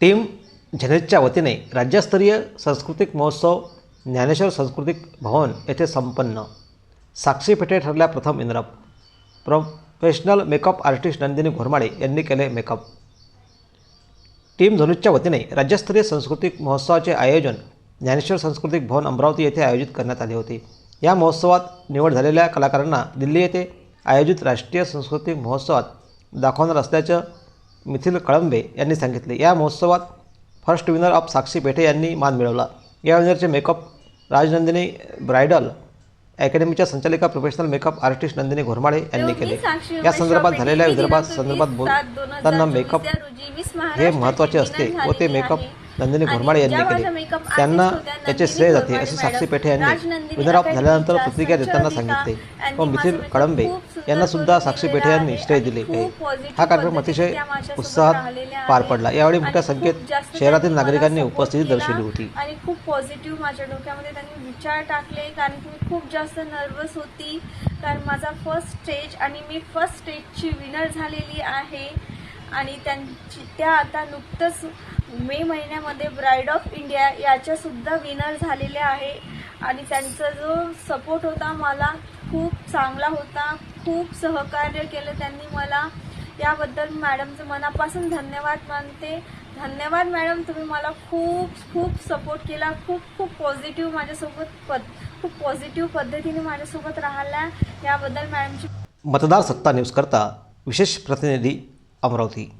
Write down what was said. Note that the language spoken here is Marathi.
टीम झेनेटच्या वतीने राज्यस्तरीय सांस्कृतिक महोत्सव ज्ञानेश्वर सांस्कृतिक भवन येथे संपन्न. साक्षी पेठे ठरल्या प्रथम इंद्रप. Professional makeup artist Nandini Ghormade यांनी केले मेकअप टीम धनुषच्या वतीने राज्यस्तरीय सांस्कृतिक महोत्सवाचे आयोजन ज्ञानेश्वर सांस्कृतिक भवन अमरावती येथे आयोजित करण्यात आले होते. या महोत्सवात निवड झालेल्या कलाकारांना दिल्ली येथे आयोजित राष्ट्रीय सांस्कृतिक महोत्सवात दाखवणार असल्याचं मिथिल कळंबे यांनी सांगितले. या महोत्सवात first winner of Sakshi Pethe यांनी मान मिळवला. या विनरचे मेकअप राजनंदिनी ब्रायडल अकॅडमीच्या संचालिका professional makeup artist Nandini Ghormade यांनी केले. या संदर्भात झालेल्या विदर्भात संदर्भात बोलताना मेकअप हे महत्त्वाचे असते. व ते मेकअप नंदिनी घोरमाडे यांनी केले. त्यांना याचे श्रेय जाते असे साक्षी पेठे यांनी विनर ऑफ झाल्यानंतर प्रतिक्रिया देताना सांगितले. व मिथिल कळंबे यांना सुद्धा साक्षी पेठे यांनी श्रेय दिले. आहे हा कार्यक्रम अतिशय उत्साहात पार पडला. यावेळी मोठ्या संख्येत शहरातील नागरिकांनी उपस्थिती दर्शवली होती. आणि खूप पॉझिटिव्ह माझ्या डोक्यामध्ये त्यांनी विचार टाकले कारण की मी खूप जास्त नर्वस होती. कारण माझा फर्स्ट स्टेज आणि मी फर्स्ट स्टेजची विनर झालेली आहे. आणि त्यांची त्या आता नुकतंच मे महिन्यामध्ये ब्राईड ऑफ इंडिया याच्यासुद्धा विनर झालेल्या आहे. आणि त्यांचा जो सपोर्ट होता मला खूप चांगला होता. खूप सहकार्य केलं त्यांनी मला. याबद्दल मॅडमचं मनापासून धन्यवाद मानते. धन्यवाद मॅडम तुम्ही मला खूप खूप सपोर्ट केला. खूप खूप पॉझिटिव्ह माझ्यासोबत पद खूप पॉझिटिव्ह पद्धतीने माझ्यासोबत राहिल्या याबद्दल मॅडमची मतदार सत्ता न्यूजकरता विशेष प्रतिनिधी अमरावती